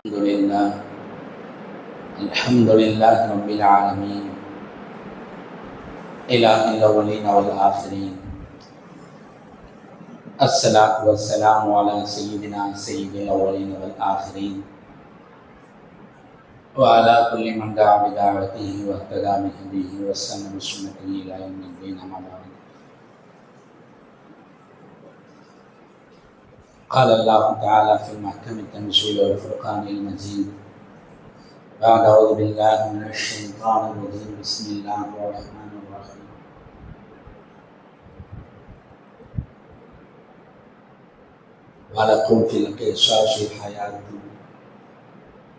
الحمد لله. الحمد لله رب العالمين. إله الأولين والآخرين. الصلاة والسلام على سيدنا سيد الأولين والآخرين. وعلى كل من دعا بدعوته واهتدى بهديه وسلم بسنته إلى يوم الدين أما بعد. قال الله تعالى في المحكم التنزيل والفرقان المجيد بعد أعوذ بالله من الشيطان الرجيم بسم الله الرحمن الرحيم ولكم في القصاص حياة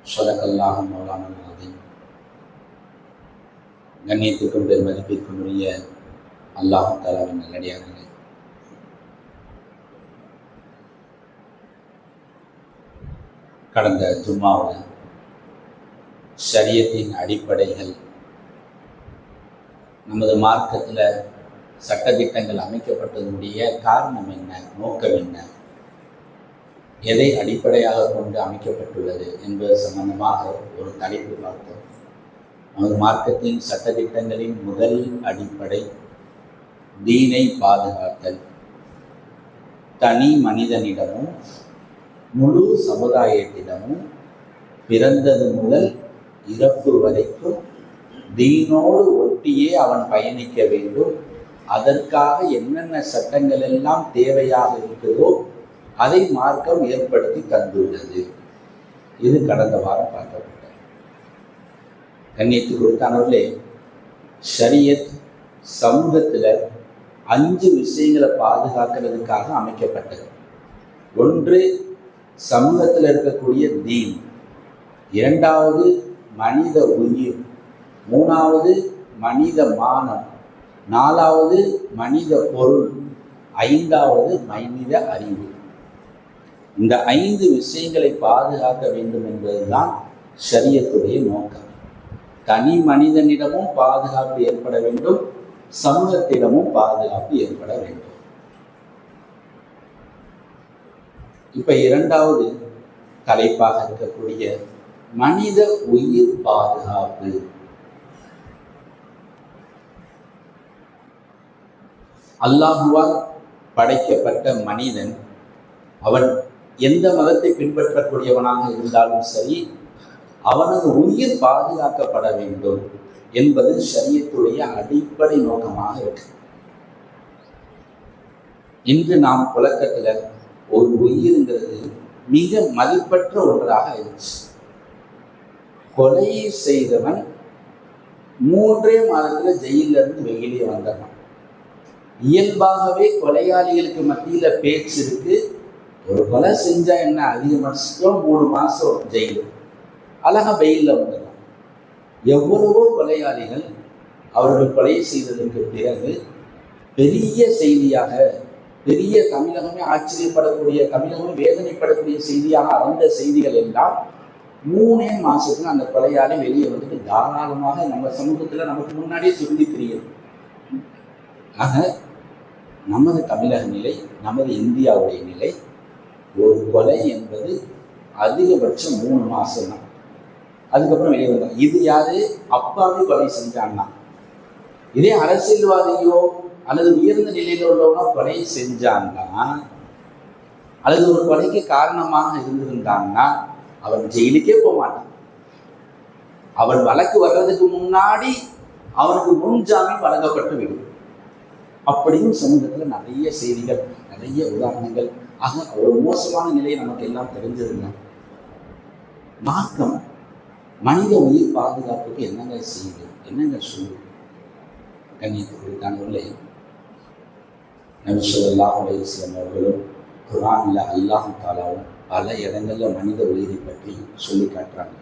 صدق الله مولانا العظيم கண்ணியத்திற்கும் பெருமதிப்பிற்கும் உரிய அல்லாஹு தாலாவின் நல்லடியார்களே கடந்த ஜும்மாவில் சரியத்தின் அடிப்படைகள் நமது மார்க்கத்தில் சட்டத்திட்டங்கள் அமைக்கப்பட்டதனுடைய காரணம் என்ன நோக்கம் என்ன எதை அடிப்படையாக கொண்டு அமைக்கப்பட்டுள்ளது என்பது சம்பந்தமாக ஒரு தலைப்பு பார்த்தோம். நமது மார்க்கத்தின் சட்டத்திட்டங்களின் முதல் அடிப்படை தீனை பாதுகாத்தல். தனி மனிதனிடமும் முழு சமுதாயத்திடமும் பிறந்தது முதல் இறப்பு வரைக்கும் தீனோடு ஒட்டியே அவன் பயணிக்க வேண்டும். அதற்காக என்னென்ன சட்டங்கள் எல்லாம் தேவையாக இருக்குதோ அதை மார்க்கம் ஏற்படுத்தி தந்துள்ளது. இது கடந்த வாரம் பார்க்கப்பட்டது. கண்ணியத்து கொடுத்தானவர்களே ஷரியத் சமூகத்தில் அஞ்சு விஷயங்களை பாதுகாக்கிறதுக்காக அமைக்கப்பட்டது. ஒன்று சமூகத்தில் இருக்கக்கூடிய தீன். இரண்டாவது மனித உயிர். மூணாவது மனித மானம். நாலாவது மனித பொருள். ஐந்தாவது மனித அறிவு. இந்த ஐந்து விஷயங்களை பாதுகாக்க வேண்டும் என்பதுதான் சரியத்துடைய நோக்கம். தனி மனிதனிடமும் பாதுகாப்பு ஏற்பட வேண்டும். சமூகத்திடமும் பாதுகாப்பு ஏற்பட வேண்டும். இப்ப இரண்டாவது தலைப்பாக இருக்கக்கூடிய மனித உயிர் பாதுகாப்பு. அல்லாஹுவால் படைக்கப்பட்ட மனிதன் அவன் எந்த மதத்தை பின்பற்றக்கூடியவனாக இருந்தாலும் சரி அவனது உயிர் பாதுகாக்கப்பட வேண்டும் என்பது சரியத்துடைய அடிப்படை நோக்கமாக இருக்கு. இன்று நாம் புழக்கத்தில் ஒரு உயிருங்கிறது மிக மதிப்பற்ற ஒன்றாக இருந்துச்சு. கொலை செய்தவன் மூன்றே மாதத்துல ஜெயில இருந்து வெளியே வந்தவன் இயல்பாகவே கொலையாளிகளுக்கு மத்தியில பேச்சு இருக்கு. ஒரு கொலை செஞ்சா என்ன? அதிக அதிகபட்சம் மூணு மாசம் ஜெயிலு. அழகா வெயிலில் வந்துடலாம் எவ்வளவோ கொலையாளிகள் அவர்கள் கொலை செய்ததற்கு பிறகு பெரிய செய்தியாக பெரிய தமிழகமே ஆச்சரியப்படக்கூடிய தமிழகமே வேதனைப்படக்கூடிய செய்தியாக அந்த செய்திகள் எல்லாம் மூணே மாசத்துல அந்த கொலையாளி வெளியே வந்துட்டு தாராளமாக நம்ம சமூகத்துல நமக்கு முன்னாடியே சொல்லி தெரியும். ஆக நமது தமிழக நிலை நமது இந்தியாவுடைய நிலை ஒரு கொலை என்பது அதிகபட்சம் மூணு மாசம் தான் அதுக்கப்புறம் வெளியே வந்தாங்க. இது யாரு? அப்பாவே கொலை செஞ்சான்னா. இதே அரசியல்வாதியோ அல்லது உயர்ந்த நிலையில் உள்ளவங்க கொலை செஞ்சான்னா அல்லது ஒரு கொலைக்கு காரணமாக இருந்திருந்தான்னா அவன் ஜெயிலுக்கே போக மாட்டான். அவன் வழக்கு வர்றதுக்கு முன்னாடி அவனுக்கு முன்ஜாமீன் வழங்கப்பட்டு விடும். அப்படியும் சமூகத்தில் நிறைய செய்திகள் நிறைய உதாரணங்கள். ஆக ஒரு மோசமான நிலை நமக்கு எல்லாம் தெரிஞ்சதுங்க மார்க்கம் மனித உயிர் பாதுகாப்புக்கு என்னங்க செய்யுது? என்னங்க சொல்லு கண்ணியத்துக்குள்ளானவர்களே நபி ஸல்லல்லாஹு அலையம் வஸல்லம் அவர்களும் குரானில் அல்லாஹு தாலாவும் பல இடங்களில் மனித உயிரை பற்றி சொல்லி காட்டுறாங்க.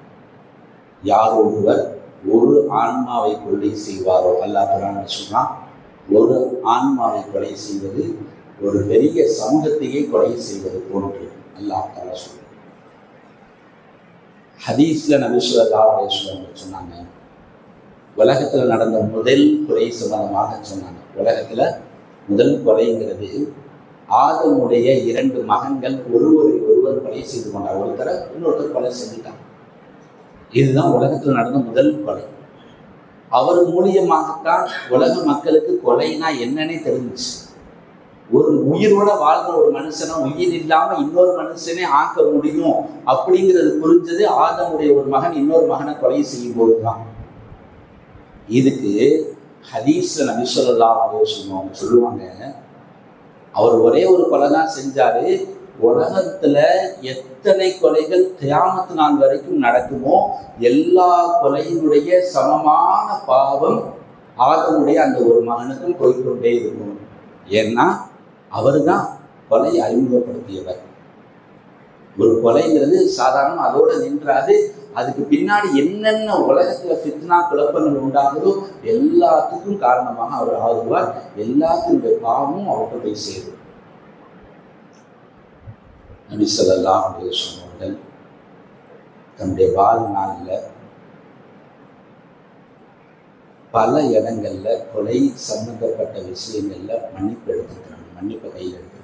யார் ஒருவர் ஒரு ஆன்மாவை கொலை செய்வாரோ அல்லாஹ் குரான் சொன்னால் ஒரு ஆன்மாவை கொலை செய்வது ஒரு பெரிய சமூகத்தையே கொலை செய்வது போன்று அல்லாஹ் தாலா சொல்றான். ஹதீஸ்ல நபிசுல்லா ஸல்லல்லாஹு சொன்னாங்க உலகத்தில் நடந்த முதல் கொலை சம்பந்தமாக சொன்னாங்க உலகத்தில் முதல் கொலைங்கிறது ஆதமுடைய இரண்டு மகன்கள் ஒருவரை ஒருவர் கொலை செய்து கொண்டார். ஒருத்தரை இன்னொருத்தர் கொலை செஞ்சுட்டாங்க இதுதான் உலகத்தில் நடந்த முதல் கொலை. அவர் மூலியமாகத்தான் உலக மக்களுக்கு கொலைனா என்னன்னே தெரிஞ்சுச்சு. ஒரு உயிரோட வாழ்ற ஒரு மனுஷனை உயிர் இல்லாம இன்னொரு மனுஷனே ஆக்க முடியும் அப்படிங்கிறது புரிஞ்சது ஆதமுடைய ஒரு மகன் இன்னொரு மகனை கொலை செய்யும் போதுதான் இதுக்கு ஹதீஸ்ல நபி சொல்லலாம் சொல்லுவாங்க சொல்லுவாங்க அவர் ஒரே ஒரு கொலை தான் செஞ்சார். உலகத்தில் எத்தனை கொலைகள் தியாமத்து நாள் வரைக்கும் நடக்குமோ எல்லா கொலையினுடைய சமமான பாவம் ஆதமுடைய அந்த ஒரு மகனுக்கும் போய்கொண்டே இருக்கும். ஏன்னா அவர் தான் கொலை அறிமுகப்படுத்தியவர். ஒரு கொலைங்கிறது சாதாரணம் அதோட நின்றாது. அதுக்கு பின்னாடி என்னென்ன உலகத்துல ஃபித்னா குழப்பங்கள் உண்டாகுதோ எல்லாத்துக்கும் காரணமாக அவர் ஆகுவார். எல்லாத்தினுடைய பாவமும் அவர்கிட்ட போய் சேரும். நபி ஸல்லல்லாஹு தன்னுடைய வாழ்நாளில் பல இடங்கள்ல கொலை சம்பந்தப்பட்ட விஷயங்கள்ல மன்னிப்பு எடுத்துக்கிறாங்க மன்னிப்பை கையில் எடுத்து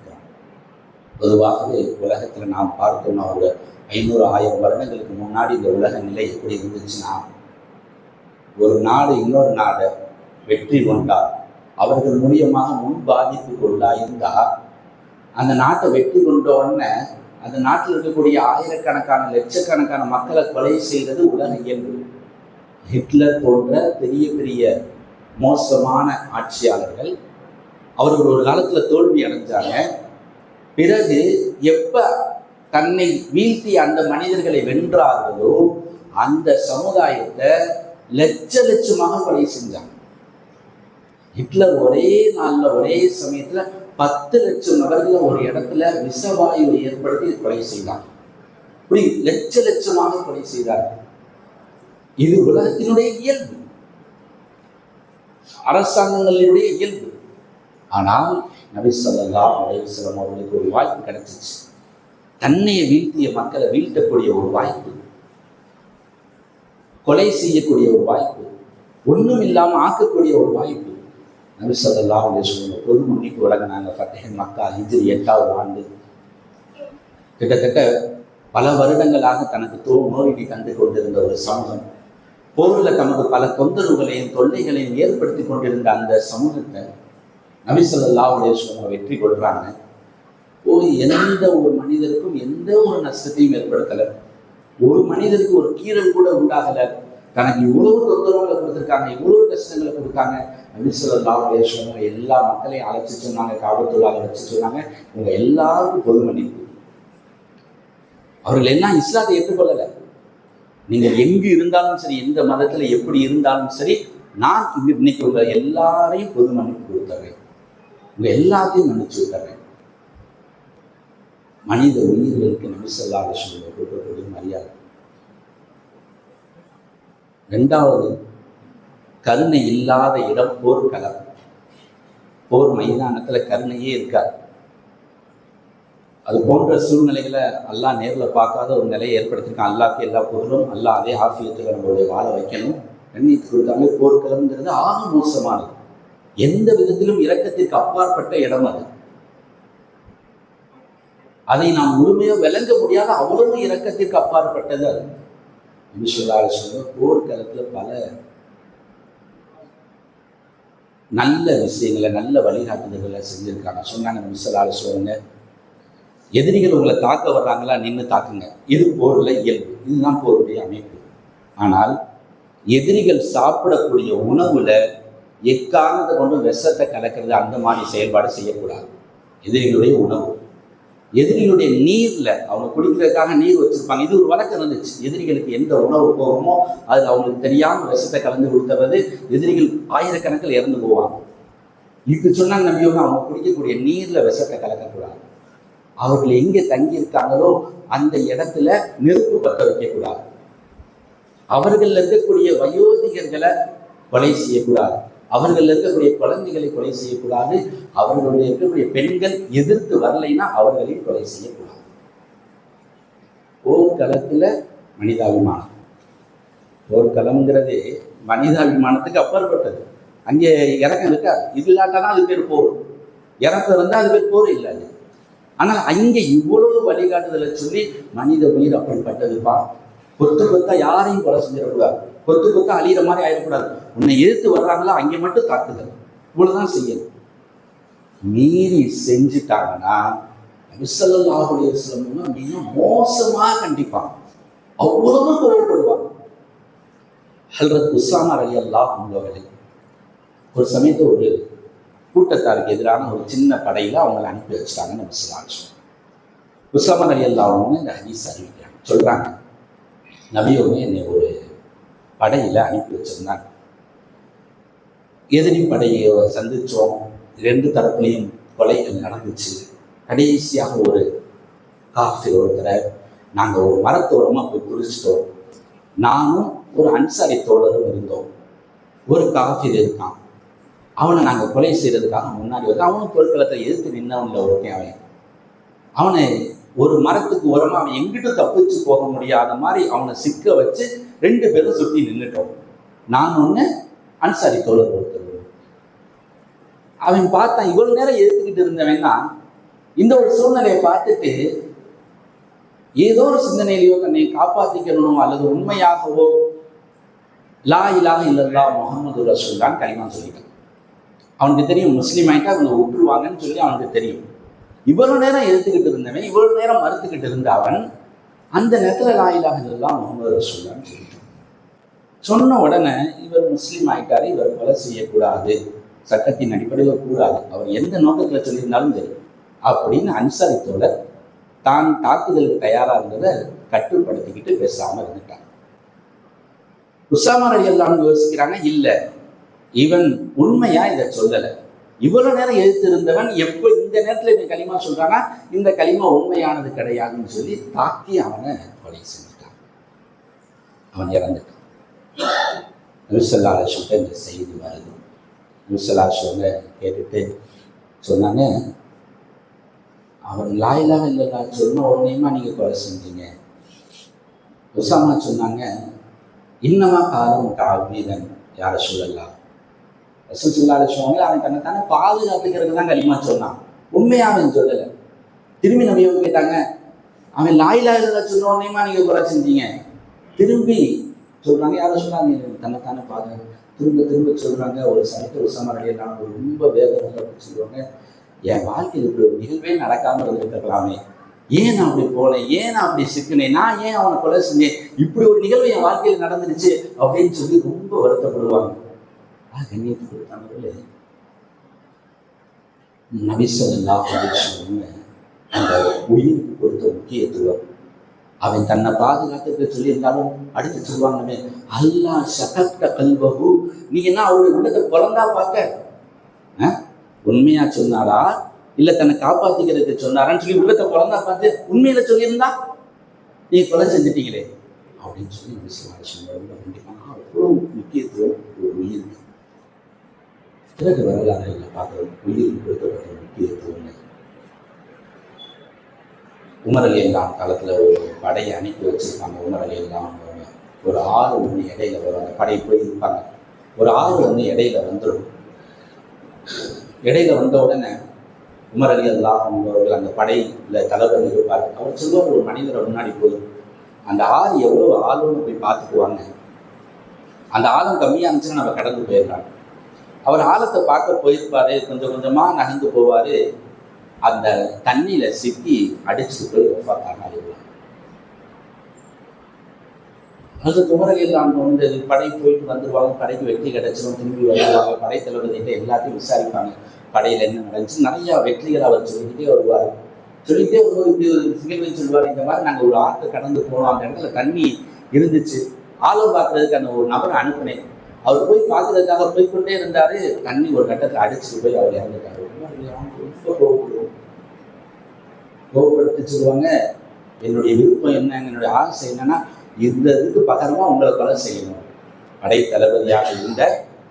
பொதுவாகவே உலகத்தில் நாம் பார்த்தோம்னா ஒரு ஐநூறு ஆயிரம் வருடங்களுக்கு முன்னாடி இந்த உலக நிலை எப்படி இருந்துச்சுன்னா ஒரு நாடு இன்னொரு நாடை வெற்றி கொண்டார். அவர்கள் மூலியமாக முன் பாதிப்புக்கு உள்ளாயிருந்தா அந்த நாட்டை வெற்றி கொண்ட உடனே அந்த நாட்டில் இருக்கக்கூடிய ஆயிரக்கணக்கான லட்சக்கணக்கான மக்களை கொலை செய்தது உலக இயல்பு. ஹிட்லர் போன்ற பெரிய பெரிய மோசமான ஆட்சியாளர்கள் அவர்கள் ஒரு காலத்தில் தோல்வி அடைஞ்சாங்க. பிறகு எப்ப தன்னை வீழ்த்தி அந்த மனிதர்களை வென்றார்களோ அந்த சமுதாயத்தை லட்ச லட்சமாக கொலை செஞ்சாங்க. ஹிட்லர் ஒரே நாளில் ஒரே சமயத்துல பத்து லட்சம் நபர்களை ஒரு இடத்துல விஷவாயுவை ஏற்படுத்தி கொலை செய்தாங்க இப்படி லட்ச லட்சமாக கொலை செய்தார். இது உலகத்தினுடைய இயல்பு. அரசாங்கங்களினுடைய இயல்பு. ஆனால் நபிசல்லா ஸல்லல்லாஹு அவர்களுக்கு ஒரு வாய்ப்பு கிடைச்சிச்சு. தன்னையை வீழ்த்திய மக்களை வீழ்த்தக்கூடிய ஒரு வாய்ப்பு. கொலை செய்யக்கூடிய ஒரு வாய்ப்பு. ஒன்றும் இல்லாமல் ஆக்கக்கூடிய ஒரு வாய்ப்பு. நபிசல்லா ஸல்லல்லாஹு பொது மன்னிப்பு வழங்கினாங்க. ஃபத்தஹ் மக்கா ஹிஜ்ரி எட்டாவது ஆண்டு. கிட்டத்தட்ட பல வருடங்களாக தனக்கு தோ நோய்க்கு கண்டு கொண்டிருந்த ஒரு சமூகம் போரில் தமக்கு பல தொந்தரவுகளையும் தொல்லைகளையும் ஏற்படுத்தி கொண்டிருந்த அந்த சமூகத்தை நபி ஸல்லல்லாஹு வெற்றி கொள்றாங்க ஒரு எந்த ஒரு மனிதருக்கும் எந்த ஒரு நஷ்டத்தையும் ஏற்படுத்தலை. ஒரு மனிதருக்கு ஒரு கீறல் கூட உண்டாகலை. தனக்கு இவ்வளவு தொந்தரவுகளை கொடுத்துருக்காங்க இவ்வளவு கஷ்டங்களை கொடுத்தாங்க. நபி ஸல்லல்லாஹு எல்லா மக்களையும் அழைச்சி சொன்னாங்க காபத்துள்ளாக வச்சு சொன்னாங்க. இவங்க எல்லாருக்கும் பொது மன்னிப்பு அவர்கள் எல்லாம் இஸ்லாத்தை ஏற்றுக்கொள்ளலை. நீங்கள் எங்கு இருந்தாலும் சரி எந்த மதத்தில் எப்படி இருந்தாலும் சரி நான் இங்க இன்னைக்கு உங்கள் எல்லாரையும் பொது மன்னிப்பு கொடுத்துறேன் உங்க எல்லாத்தையும் மன்னிச்சு விட்டுறேன். மனித உயிர்களுக்கு நபிசல்லாத சொல்ல கொடுக்கக்கூடிய மரியாதை. ரெண்டாவது கருணை இல்லாத இடம் போர்க்களம் போர் மைதானத்துல கருணையே இருக்காது. அது போன்ற சூழ்நிலைகளை அல்லா நேரில் பார்க்காத ஒரு நிலையை ஏற்படுத்தியிருக்கான் அல்லாக்கு எல்லா பொருளும் அல்லா அதே ஆஃபியத்தில் நம்மளுடைய வாழ வைக்கணும். கண்ணியத்து கொடுத்தாங்க போர்க்களம்ங்கிறது ஆக மோசமானது. எந்த விதத்திலும் இரக்கத்திற்கு அப்பாற்பட்ட இடம் அது. அதை நாம் முழுமையாக விளங்க முடியாத அவ்வளவு இரக்கத்திற்கு அப்பாற்பட்டது அது. விஸ்வலால சொல்ல போர்க்களத்தில் பல நல்ல விஷயங்களை நல்ல வழிகாட்டுதல்களை செஞ்சுருக்காங்க. சொன்னாங்க விஸ்வலால சொல்லுங்க எதிரிகள் உங்களை தாக்க வர்றாங்களா நின்று தாக்குங்க. இது போரில் இயல்பு. இதுதான் போருடைய அமைப்பு. ஆனால் எதிரிகள் சாப்பிடக்கூடிய உணவுல எக்காரணத்தை கொண்டு விஷத்தை கலக்கிறது அந்த மாதிரி செயல்பாடு செய்யக்கூடாது. எதிரிகளுடைய உணவு. எதிரிகளுடைய நீரில் அவங்க குடிக்கிறதுக்காக நீர் வச்சிருப்பாங்க. இது ஒரு வழக்கம் இருந்துச்சு. எதிரிகளுக்கு எந்த உணவு போகமோ அது அவங்களுக்கு தெரியாம விஷத்தை கலந்து கொடுத்துறது எதிரிகள் ஆயிரக்கணக்கில் இறந்து போவாங்க. இது சொன்னால் நம்பியவங்க அவங்க குடிக்கக்கூடிய நீரில் விஷத்தை கலக்கக்கூடாது. அவர்கள் எங்கே தங்கியிருக்காங்களோ அந்த இடத்துல நெருப்பு பற்ற வைக்கக்கூடாது. அவர்கள் இருக்கக்கூடிய வயோதிகர்களை கொலை செய்யக்கூடாது. அவர்கள் இருக்கக்கூடிய குழந்தைகளை கொலை செய்யக்கூடாது. அவர்களுடைய இருக்கக்கூடிய பெண்கள் எதிர்த்து வரலைன்னா அவர்களையும் கொலை செய்யக்கூடாது. போர்க்களத்தில் மனிதாபிமானம். போர்க்களம்ங்கிறது மனிதாபிமானத்துக்கு அப்பாற்பட்டது. அங்கே இறக்கம் இருக்காது. இது இல்லாட்டாதான் அது பேர் போர். இறக்கம் இருந்தால் அது பேர் போர் இல்லை அது. ஆனால் அங்கே இவ்வளவு வழிகாட்டுதலை சொல்லி மனித உயிர் அப்படிப்பட்டதுப்பா. கொத்து கொத்தா யாரையும் கொலை செஞ்சிடக்கூடாது. கொத்து கொத்து அழியிற மாதிரி ஆயிடக்கூடாது. உன்னை எதிர்த்து வர்றாங்களோ அங்கே மட்டும் தாக்குதல். இவ்வளோதான் செய்யணும். மீறி செஞ்சுட்டாங்கன்னா நபிசல்லாஹுடைய சிலம்புங்க அப்படின்னா மோசமாக கண்டிப்பாங்க. அவ்வளவு கோவப்படுவாங்க. ஹல்ரத் உசாமா அலி அல்லாஹ் அவர்கள் ஒரு சமயத்தில் ஒரு கூட்டத்தாருக்கு எதிரான ஒரு சின்ன படையில் அவங்களை அனுப்பி வச்சுட்டாங்க நம்ம சிலாச்சு உசாமா அலி அல்லாஹ் அவங்க இந்த ஹதீஸ் அறிவிக்கிறாங்க. சொல்கிறாங்க நபியோங்க என்னை ஒரு படையில் அனுப்பி வச்சிருந்தாங்க எதிரி படையை சந்தித்தோம் ரெண்டு தரப்புலையும் கொலைகள் நடந்துச்சு. கடைசியாக ஒரு காஃபி ஒருத்தரை நாங்கள் ஒரு மரத்தோரமாக போய் குறிச்சிட்டோம் நானும் ஒரு அன்சாரி தோழரும் இருந்தோம். ஒரு காஃபிர் இருக்கான். அவனை நாங்கள் கொலை செய்கிறதுக்காக முன்னாடி வந்து அவனும் பொருட்களத்தை எதிர்த்து நின்னவனில் ஒருத்தன் அவன். அவனை ஒரு மரத்துக்கு உரமா அவன் எங்கிட்ட தப்பிச்சு போக முடியாத மாதிரி அவனை சிக்க வச்சு ரெண்டு பேரும் சுற்றி நின்றுட்டோம் நான் ஒன்று அன்சாரி தோழர் ஒருத்தர். அவன் பார்த்தான் இவ்வளவு நேரம் எதிர்த்துக்கிட்டு இருந்தவன் தான். இந்த ஒரு சூழ்நிலையை பார்த்துட்டு ஏதோ ஒரு சிந்தனையிலையோ தன்னை காப்பாற்றிக்கணும் அல்லது உண்மையாகவோ லா இலாக இல்லல்லா முகமது ரசூல் தான் கலிமா சொல்லிட்டான். அவனுக்கு தெரியும் முஸ்லீம் ஆயிட்டா அவங்க விட்டுருவாங்கன்னு சொல்லி அவனுக்கு தெரியும். இவ்வளவு நேரம் எதிர்த்துக்கிட்டு இருந்தவன் இவ்வளவு நேரம் மறுத்துக்கிட்டு இருந்த அவன் அந்த நேரத்தில் லாயிலாக இலாக முகமது ரசூல் சொல்லிட்டான். சொன்ன உடனே இவர் முஸ்லீம் ஆயிட்டாரு இவர் கொலை செய்யக்கூடாது. சட்டத்தின் அடிப்படையில் கூடாது அவர் எந்த நோக்கத்தில் சொல்லியிருந்தாலும் சரி. அப்படின்னு அன்சாரி தான் தாக்குதலுக்கு தயாராக இருந்ததை கட்டுப்படுத்திக்கிட்டு பேசாமல் இருந்துட்டான். உசாமா அலி எல்லாம் யோசிக்கிறாங்க இல்லை. இவன் உண்மையா இதை சொல்லலை. இவ்வளவு நேரம் எழுத்து இருந்தவன் எப்போ இந்த நேரத்தில் இவன் களிமா சொல்றானா? இந்த களிமா உண்மையானது கிடையாதுன்னு சொல்லி தாக்கி அவனை கொலை செஞ்சுட்டான். அவன் இறந்துட்டான். நிருசல்லா சொல்லிட்டு இந்த செய்தி வருது. நிருசல்லா சொல்ல கேட்டுட்டு சொன்னாங்க அவன் லாயிலாக இல்லைடா சொன்ன உடனேமா நீங்கள் கொலை செஞ்சீங்க? உசாமா சொன்னாங்க இன்னமா காலம் தாவீரன் யாரை சொல்லலாம் ரசூல் சொல்லாத சொல்லுவாங்க அவன் தன்னை தானே பாதுகாத்துக்கிறது தான் கலிமா சொன்னான். உண்மையாக அவன் சொல்லலை. திரும்பி நபியவங்க கேட்டாங்க? அவன் லாயிலா இல்லைடா சொன்ன நீங்க நீங்கள் செஞ்சீங்க? திரும்பி சொல்றாங்க யாரும் சொன்னாங்க தன்னை தானே பாதுகாப்பு திரும்ப திரும்ப சொல்றாங்க ஒரு சமயத்தில் உசாமா அடையலாம் ரொம்ப வேதனை சொல்லுவாங்க. என் வாழ்க்கையில் இப்படி ஒரு நிகழ்வே நடக்காமல் இருந்திருக்கலாமே. ஏன் நான் அப்படி போனேன்? ஏன் நான் அப்படி சிக்கினேன்? நான் ஏன் அவனை கொலை செஞ்சேன்? இப்படி ஒரு நிகழ்வு என் வாழ்க்கையில் நடந்துருச்சு அப்படின்னு சொல்லி ரொம்ப வருத்தப்படுவாங்க. ஆ கண்ணியத்துக்கு நபிசல்லா அந்த உயிருக்கு கொடுத்த முக்கியத்துவம் அவன் தன்னை பாதுகாத்துக்க சொல்லியிருந்தாலும் அடுத்து சொல்லுவாங்கமே அல்லா சகத்த கல்வகு நீ என்ன அவருடைய உள்ளத்தை குழந்தா பார்க்க உண்மையா சொன்னாரா? இல்ல தன்னை காப்பாத்திக்கிறதுக்கு சொன்னாரான்னு சொல்லி உள்ளத்தை குழந்தா பார்த்து உண்மையில சொல்லியிருந்தா? நீ கொலை செஞ்சிட்டீங்களே. அப்படின்னு சொல்லி விசுவாசம் அவ்வளோ முக்கியத்துவம் ஒரு உயிர் பிறகு வரலாறுகளில் பார்க்கிறோம் உயிர் கொடுக்கப்பட்ட முக்கியத்துவம் உமர் அலி எல்லாம் காலத்தில் ஒரு படையை அனுப்பி வச்சிருப்பாங்க உமர் அலி எல்லாம். ஒரு ஆறு ஒன்று இடையில வரும். அந்த படை போய் இருப்பாங்க ஒரு ஆறு ஒன்று இடையில வந்துடும். இடையில வந்த உடனே உமர் அலி அல்லாஹ் அவர்கள் அந்த படையில் தளபதி இருப்பார் அவர் சொல்லுவார் ஒரு மனிதரை முன்னாடி போய். அந்த ஆறு எவ்வளோ ஆளுன்னு போய் பார்த்துக்குவாங்க அந்த ஆழம் கம்மியாக இருந்துச்சுன்னா நம்ம கடந்து போயிடுறாங்க அவர் ஆழத்தை பார்க்க போயிருப்பாரு கொஞ்சம் கொஞ்சமாக நகர்ந்து போவார். அந்த தண்ணியில் சிக்கி அடிச்சுட்டு போய் பார்த்தாங்க அது குமரகையில் அவங்க வந்து படை போயிட்டு வந்துடுவாங்க படைக்கு வெற்றி கிடைச்சிடும் திரும்பி வருவாங்க. படை தளபதிகிட்ட எல்லாத்தையும் விசாரிப்பாங்க. படையில் என்ன நடந்துச்சு? நிறையா வெற்றிகள் அவர் சொல்லிக்கிட்டே வருவார். சொல்லிக்கிட்டே வரும்போது இப்படி ஒரு சிகிச்சை சொல்லுவார். இந்த மாதிரி நாங்கள் ஒரு ஆற்று கடந்து போனோம். அந்த இடத்துல தண்ணி இருந்துச்சு. ஆளும் பார்க்கறதுக்கு அந்த ஒரு நபரை அனுப்பினேன். அவர் போய் பார்க்கறதுக்காக போய்க்கொண்டே இருந்தாரு. தண்ணி ஒரு கட்டத்தில் அடிச்சு போய் அவர் இறந்துட்டாரு. ரொம்ப சொல்லுவாங்க என்னுடைய விருப்பம் என்ன? என்னுடைய ஆசை என்னன்னா இந்த இதுக்கு பகரமா உங்களை கொலை செய்யணும். படை தளபதியாக இருந்த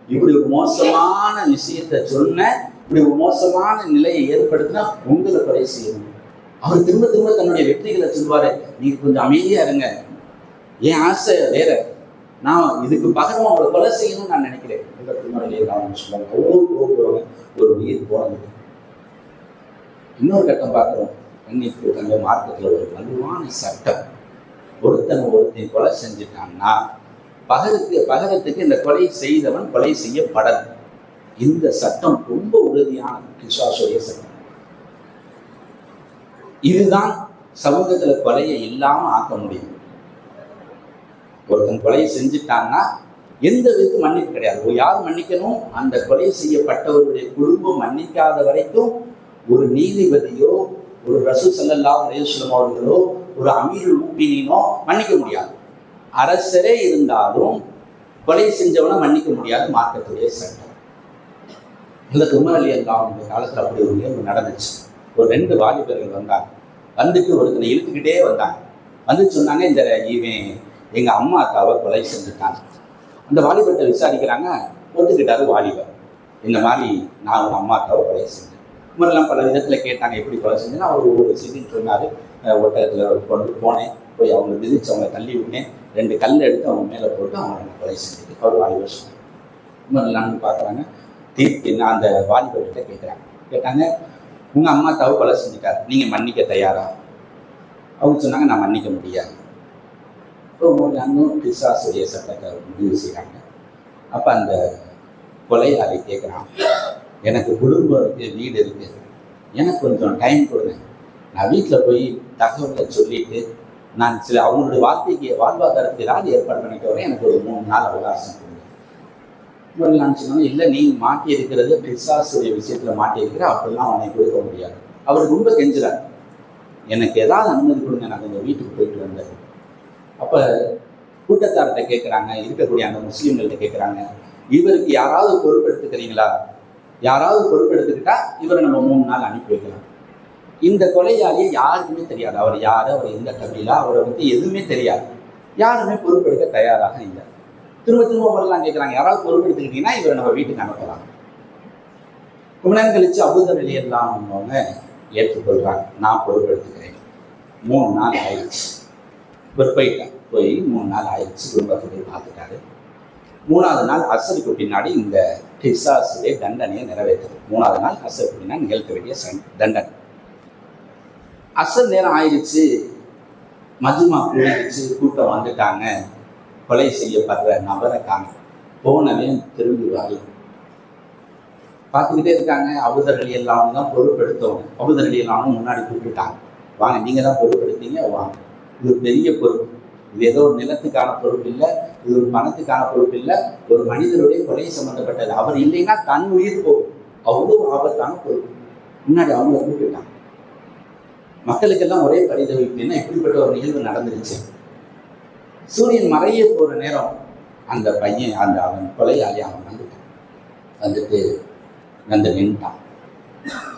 இப்படி ஒரு மோசமான விஷயத்த சொன்ன இப்படி ஒரு மோசமான நிலையை ஏற்படுத்தினா உங்களை கொலை செய்யணும். அவர் திரும்ப திரும்ப தன்னுடைய வெற்றிகளை சொல்வாரு நீங்க கொஞ்சம் அமைதியா இருங்க. என் ஆசை வேற. நான் இதுக்கு பகரம் உங்களை கொலை செய்யணும்னு நான் நினைக்கிறேன். இந்த திருமணம் சொல்லுவாங்க ஒவ்வொரு ஒரு உயிர் போனது இன்னொரு கட்டம் பார்க்குறோம். இன்னைக்கு அந்த மார்க்கத்தில் ஒரு வலுவான சட்டம். ஒருத்தன் ஒருத்தன் கொலை செஞ்சுட்டான்னா பகலுக்கு பகரத்துக்கு இந்த கொலை செய்தவன் கொலை செய்யப்படல். இந்த சட்டம் ரொம்ப உறுதியான கிருஷ்ணாசுடைய சட்டம். இதுதான் சமூகத்துல கொலையை இல்லாமல் ஆக்க முடியும். ஒருத்தன் கொலையை செஞ்சுட்டாங்கன்னா எந்த விதத்து மன்னிப்பு கிடையாது. ஓ, யார் மன்னிக்கணும்? அந்த கொலை செய்யப்பட்டவருடைய குடும்பம் மன்னிக்காத வரைக்கும் ஒரு நீதிபதியோ ஒரு ரசூ சல்லல்லா ரேசுலம் அவர்களோ ஒரு அமீர் ஊப்பினோ மன்னிக்க முடியாது. அரசரே இருந்தாலும் கொலை செஞ்சவனை மன்னிக்க முடியாது மார்க்கத்துடைய சட்டம். இந்த உமர் அலி அல்லா அவங்க காலத்தில் அப்படி ஒரு நிகழ்வு நடந்துச்சு. ஒரு ரெண்டு வாலிபர்கள் வந்தாங்க. வந்துட்டு ஒருத்தனை இழுத்துக்கிட்டே வந்தாங்க. வந்து சொன்னாங்க இந்த இவன் எங்கள் அம்மா அக்காவை கொலை செஞ்சுட்டாங்க. அந்த வாலிபர்கிட்ட விசாரிக்கிறாங்க ஒத்துக்கிட்டாரு வாலிபர். இந்த மாதிரி நான் அவங்க அம்மா அக்காவை கொலை செஞ்சேன். உமரெல்லாம் பல விதத்தில் கேட்டாங்க எப்படி கொலை செஞ்சேன்னா அவர் ஒரு செய்தின்னு சொன்னார். ஒட்டகத்தில் கொண்டு போனேன் போய் அவங்க மிதிச்சு அவங்களை தள்ளி விட்டேன். ரெண்டு கல் எடுத்து அவங்க மேலே போட்டு அவங்க கொலை செஞ்சது அவர் வாலிபர் சொன்னார். உமரெல்லாம் பார்க்குறாங்க. தீர்ப்பு என்ன? அந்த வாலிபர்கிட்ட கேட்குறாங்க. கேட்டாங்க உங்கள் அம்மா அக்காவை கொலை செஞ்சுட்டார். நீங்கள் மன்னிக்க தயாரா? அவங்க சொன்னாங்க நான் மன்னிக்க முடியாது. இப்போ அண்ணன் பிசாசுடைய சட்டத்தை முடிவு செய்கிறாங்க அப்போ அந்த கொலையாளி கேட்குறான் எனக்கு குடும்பம் இருக்குது வீடு இருக்குது எனக்கு கொஞ்சம் டைம் கொடுங்க நான் வீட்டில் போய் தகவலை சொல்லிட்டு நான் சில அவங்களுடைய வாழ்க்கைக்கு வாழ்வாதாரத்தை ஏதாவது ஏற்பாடு பண்ணிட்டு வரேன் எனக்கு ஒரு மூணு நாள் அவகாசம் கொடுங்க இவர்கள் நான் இல்லை நீ மாட்டி இருக்கிறது பிசாசுடைய விஷயத்தில் மாட்டி இருக்கிற அப்படிலாம் அவனை கொடுக்க முடியாது அவர் ரொம்ப கெஞ்சுறார் எனக்கு ஏதாவது அனுமதி கொடுங்க நான் கொஞ்சம் வீட்டுக்கு போயிட்டு வந்தேன் அப்போ கூட்டத்தார்கிட்ட கேட்குறாங்க இருக்கக்கூடிய அந்த முஸ்லீம்கள்ட்ட கேட்குறாங்க இவருக்கு யாராவது பொறுப்பெடுத்துக்கிறீங்களா யாராவது பொறுப்பெடுத்துக்கிட்டா இவரை நம்ம மூணு நாள் அனுப்பி வைக்கலாம். இந்த கொலையாளியை யாருக்குமே தெரியாது. அவர் யார்? அவர் எந்த கபிலா? அவரை பற்றி எதுவுமே தெரியாது. யாருமே பொறுப்பெடுக்க தயாராக இல்லை. திரும்ப திரும்ப வரலாம் கேட்குறாங்க யாராவது பொறுப்பெடுத்துக்கிட்டீங்கன்னா இவரை நம்ம வீட்டுக்கு அனுப்பலாம். ரொம்ப நேரம் கழிச்சு அபுதர் எல்லாம் அவங்க ஏற்றுக்கொள்கிறாங்க நான் பொறுப்பெடுத்துக்கிறேன். மூணு நாள் ஆயிடுச்சு. இவர் போயிட்டேன் போய் மூணு நாள் ஆயிடுச்சு. குடும்பத்தை போய் பார்த்துட்டாரு மூணாவது நாள் அசருக்கு பின்னாடி இந்த பிசாசுடைய தண்டனையை நிறைவேற்றுது. மூணாவது நாள் அசருக்கு பின்னாடி நிகழ்த்த வேண்டிய சண்- தண்டனை. அசர் நேரம் ஆயிடுச்சு. மஜ்மா கூடிடுச்சு கூட்டம் வந்துட்டாங்க. கொலை செய்யப்படுற நபரை காண போனவே திரும்பி வரல பார்த்துக்கிட்டே இருக்காங்க. அபுதரளி எல்லாமே தான் பொறுப்பெடுத்தவங்க அபுதரளி எல்லாமே முன்னாடி கூப்பிட்டுட்டாங்க. வாங்க நீங்கள் தான் பொறுப்பெடுத்தீங்க வாங்க. இது ஒரு பெரிய பொறுப்பு. இது ஏதோ ஒரு நிலத்துக்கான பொறுப்பு இல்லை இது ஒரு பணத்துக்கான பொறுப்பு இல்லை ஒரு மனிதனுடைய கொலை சம்பந்தப்பட்டது. அவர் இல்லைன்னா தன் உயிர் போகும். அவ்வளோ ஆபத்தான பொறுப்பு முன்னாடி அவங்க கூப்பிட்டுட்டாங்க மக்களுக்கெல்லாம் ஒரே பரிதவிப்புன்னா இப்படிப்பட்ட ஒரு நிகழ்வு நடந்துருச்சு. சூரியன் மறைய போகிற நேரம் அந்த பையன் அந்த அவன் கொலையாளி அவன் வந்துட்டான். வந்துட்டு வந்து நின்ட்டான்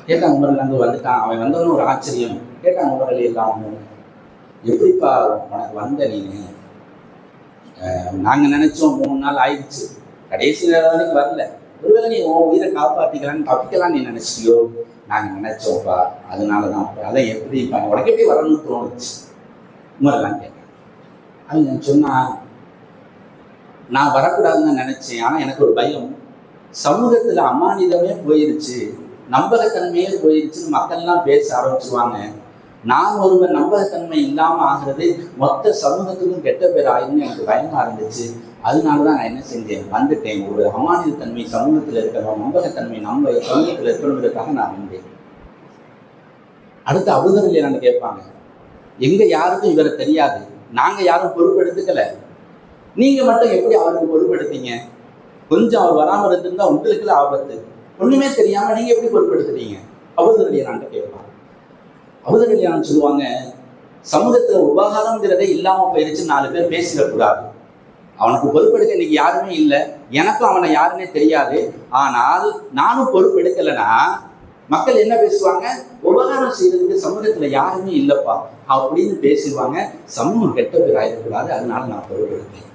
கேட்டாங்க உமரில் அங்கே வந்துட்டான். அவன் வந்தவனும் ஒரு ஆச்சரியம். கேட்டாங்க உமரில் எல்லாம் அவங்க எப்படிப்பா உனக்கு வந்த நீ நாங்கள் நினைச்சோம் மூணு நாள் ஆயிடுச்சு. கடைசி நேரம் வரைக்கும் வரல. ஒருவேளை நீ உன் உயிரை காப்பாற்றிக்கலான்னு தப்பிக்கலாம் நீ நினச்சியோ? நாங்கள் நினைச்சோம்ப்பா. அதனால தான் அதான் எப்படி இப்போ உனக்கு எப்படி வரணும்னு தோணுச்சு? உமரெல்லாம் கேட்டேன். அவங்க சொன்னா நான் வரக்கூடாதுன்னு நினைச்சேன். ஆனால் எனக்கு ஒரு பயம். சமூகத்தில் அமானிதமே போயிருச்சு. நம்பகத்தன்மையே போயிருச்சுன்னு மக்கள்லாம் பேச ஆரம்பிச்சுருவாங்க. நான் ஒருவர் நம்பகத்தன்மை இல்லாமல் ஆகிறது மொத்த சமூகத்துக்கும் கெட்ட பேர் ஆயிருந்து எனக்கு பயமா இருந்துச்சு. அதனால தான் நான் என்ன செஞ்சேன்? வந்துட்டேன். ஒரு அமானியத்தன்மை சமூகத்தில் இருக்கணும் நம்பகத்தன்மை நம்ம சமூகத்தில் இருக்கணுங்கிறதுக்காக நான் வந்தேன். அடுத்து அபுதரில் நான் கேட்பாங்க. எங்க யாருக்கும் இவரை தெரியாது. நாங்க யாரும் பொறுப்பெடுத்துக்கல நீங்க மட்டும் எப்படி அவருக்கு பொறுப்பெடுத்தீங்க கொஞ்சம் அவர் வராமல் இருந்திருந்தா உங்களுக்குள்ள ஆபத்து. ஒண்ணுமே தெரியாம நீங்க எப்படி பொறுப்பெடுத்துட்டீங்க நான் கேட்பாங்க. அபுதரலியான் சொல்லுவாங்க. சமூகத்துல உபகாரங்கிறதே இல்லாம போயிருச்சு நாலு பேர் பேசிடக்கூடாது. அவனுக்கு பொறுப்பெடுக்க இன்னைக்கு யாருமே இல்லை. எனக்கும் அவனை யாருமே தெரியாது. ஆனால் நானும் பொறுப்பெடுக்கலைன்னா மக்கள் என்ன பேசுவாங்க? உபகாரம் செய்யறதுக்கு சமூகத்துல யாருமே இல்லைப்பா. அப்படின்னு பேசிடுவாங்க. சமூகம் கெட்ட பேர் ஆயிடக்கூடாது. அதனால நான் பொறுப்பெடுத்தேன்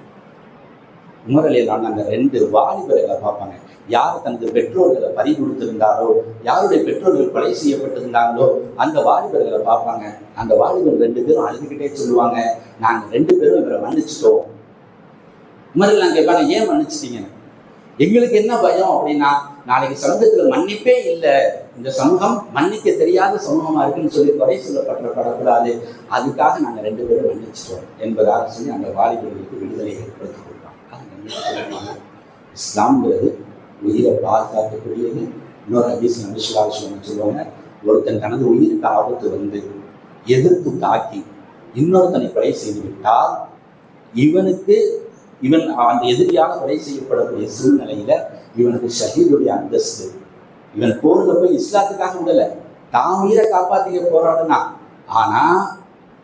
உமரலில் அந்த ரெண்டு வாலிபர்களை பார்ப்பாங்க. யார் தனது பெற்றோர்களை பறி கொடுத்திருந்தாரோ யாருடைய பெற்றோர்கள் கொலை செய்யப்பட்டிருந்தாங்களோ அந்த வாலிபர்களை பார்ப்பாங்க. அந்த வாலிபர் ரெண்டு பேரும் அழுதுகிட்டே சொல்லுவாங்க நாங்கள் ரெண்டு பேரும் இவரை மன்னிச்சிட்டோம். உமரெல்லாம் கேட்பாங்க ஏன் மன்னிச்சிட்டீங்க? எங்களுக்கு என்ன பயம் அப்படின்னா நாளைக்கு சமூகத்துல மன்னிப்பே இல்லை. இந்த சமூகம் மன்னிக்க தெரியாத சமூகமா இருக்குன்னு சொல்லி குறை சொல்லப்படப்படக்கூடாது அதுக்காக நாங்கள் ரெண்டு பேரும் மன்னிச்சிட்டோம் என்பதாக சொல்லி அந்த வாலிபர்களுக்கு விடுதலை ஏற்படுத்தி கொடுத்தோம் இஸ்லாம்ங்கிறது உயிரை பாதுகாக்கக்கூடியது. இன்னொரு ஹதீஸ் நபிசுல்லாஹ் சொல்லுவாங்க ஒருத்தன் தனது உயிருக்கு ஆபத்து வந்து எதிர்த்து தாக்கி இன்னொருத்தனை கொலை செய்துவிட்டால் இவனுக்கு இவன் அந்த எதிரியாக கொலை செய்யப்படக்கூடிய சூழ்நிலையில இவனுக்கு ஷஹீதுடைய அந்தஸ்து. இவன் போர்ல போய் இஸ்லாத்துக்காக விடல. தான் உயிரை காப்பாற்றிக்க போராடுனா ஆனா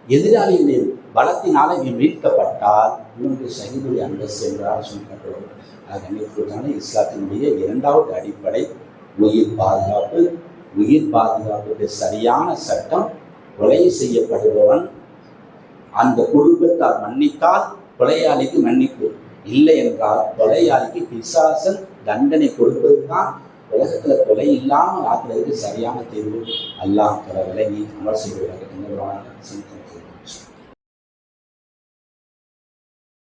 எதிராளியுடைய பலத்தினால இவன் மீட்கப்பட்டால் இவனுக்கு சகிதுடைய அந்தஸ்து என்றால் சொல்லப்படும் கண்ணியத்துக்கான இஸ்லாத்தினுடைய இரண்டாவது அடிப்படை உயிர் பாதுகாப்பு. உயிர் பாதுகாப்புக்கு சரியான சட்டம் கொலை செய்யப்படுபவன் அந்த குடும்பத்தார் மன்னித்தால் கொலையாளிக்கு மன்னிப்பு. இல்லை என்றால் கொலையாளிக்கு பிசாசன் தண்டனை கொடுப்பதுதான் உலகத்தில் கொலை இல்லாமல் ஆக்குறதுக்கு சரியான தீர்வு. அல்லாஹ் தர விலகி அமர் செய்வதாக